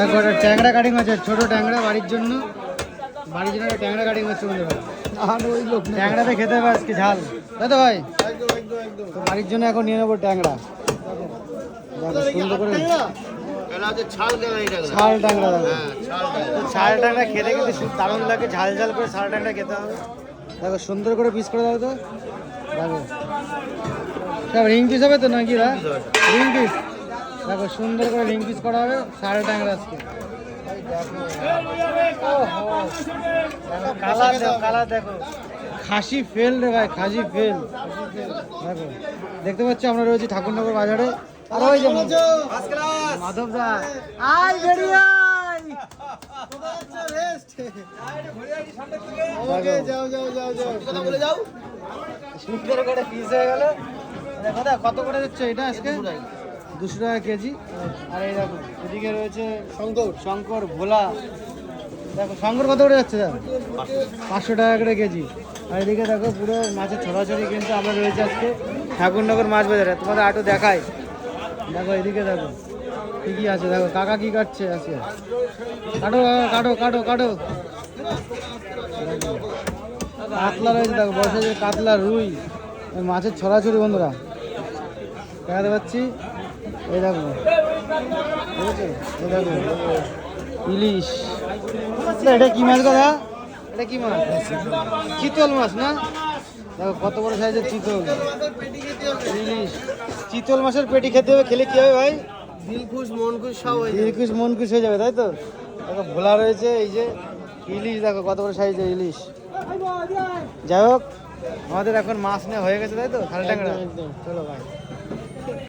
দেখো একটা ট্যাংরা কাটিং আছে ছোট ট্যাংরা বাড়ির জন্য। বাড়ির জন্য ট্যাংরা কাটিং হচ্ছে আর ওই লোক ট্যাংরাতে খেতে হবে আজকে ঝাল। তাই তো ভাই বাড়ির জন্য এখন নিয়ে নেব ট্যাংরা। দেখো সুন্দর করে ছাল ট্যাংরা দেখো ছাল ট্যাংরা খেতে কিন্তু খুব দারুণ লাগে ঝাল ঝাল করে ছাল ট্যাংরা খেতে হবে। দেখো সুন্দর করে পিস করে দাও তো। দেখো। সব রিং পিস হবে তো নাকি রিং পিস দেখো সুন্দর করে রিং পিস করা হবে ছাল ট্যাংরা আজকে। কালার দেখো কালার দেখো। খাসি ফেল রে ভাই খাসি ফেল। দেখো দেখতে পাচ্ছ আমরা রয়েছি ঠাকুরনগর বাজারে। আর ওই যে মাধব দা। বেরিয়ে কত করে দিচ্ছে এটা আজকে? দুশো টাকা কেজি। আর এই দেখো এদিকে রয়েছে শঙ্কর। শঙ্কর ভোলা। দেখো শঙ্কর কত করে যাচ্ছে দা পাঁচশো টাকা করে কেজি। আর এদিকে দেখো পুরো মাছের ছড়াছড়ি কিন্তু আমরা রয়েছে আজকে ঠাকুরনগর মাছ বাজারে। তোমাদের আটো দেখাই। দেখো এদিকে দেখো কি কি আছে। দেখো কাকা কি কাটছে আছে কাটো কাটো কাটো কাটো। কাতলা রয়েছে দেখো বর্ষা যে কাতলা রুই। মাছের ছড়াছড়ি বন্ধুরা। দেখাতে পাচ্ছি। এই দেখো। এই দেখো ইলিশ। এটা কি মাছ কথা এটা কি মাছ? চিতল মাছ না? দেখো কত বড় সাইজের চিতল। ইলিশ। চিতল মাছের পেটি খেতে হবে খেলে কি হবে ভাই? দিল খুশ মন খুশ সব। দিলকুশ মন খুশ হয়ে যাবে তাই তো? দেখো ভোলা রয়েছে এই যে ইলিশ দেখো কত বড় সাইজের ইলিশ। যাই হোক আমাদের এখন মাছ নেওয়া হয়ে গেছে তাই তো? একদম। চলো ভাই